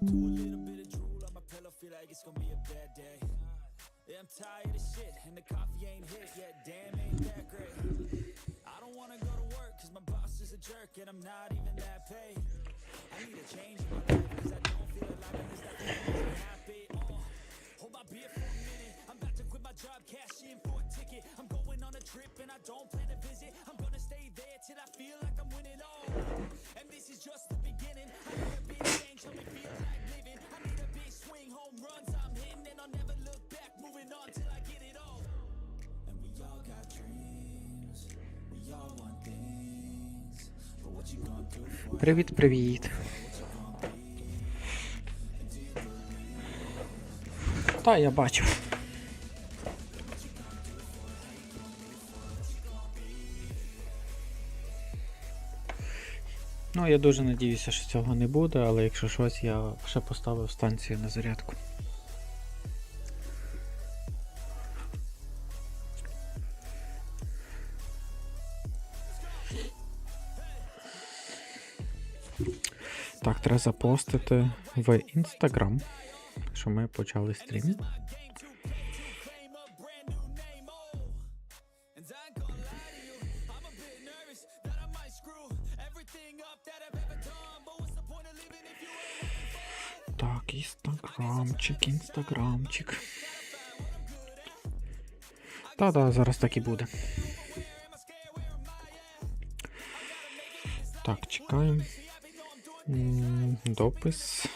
Do a little bit of drool on my pillow, feel like it's gonna be a bad day. Yeah, I'm tired of shit, and the coffee ain't hit yet. Damn, ain't that great. I don't wanna go to work, cause my boss is a jerk, and I'm not even that paid. I need a change in my life, cause I don't feel there's nothing that happy. Uh, hold my beer for a minute. I'm about to quit my job, cash in for a ticket. I'm going on a trip, and I don't plan to visit. I'm gonna stay there till I feel like But what you gonna do for Привіт, привіт. Та, я бачу. Ну, я дуже надіюся, що цього не буде, але якщо щось, я ще поставив станцію на зарядку. But what's the point of living if you ain't Так, інстаграмчик, інстаграмчик. Та-да, зараз так і буде. Так, чекаємо. Допис.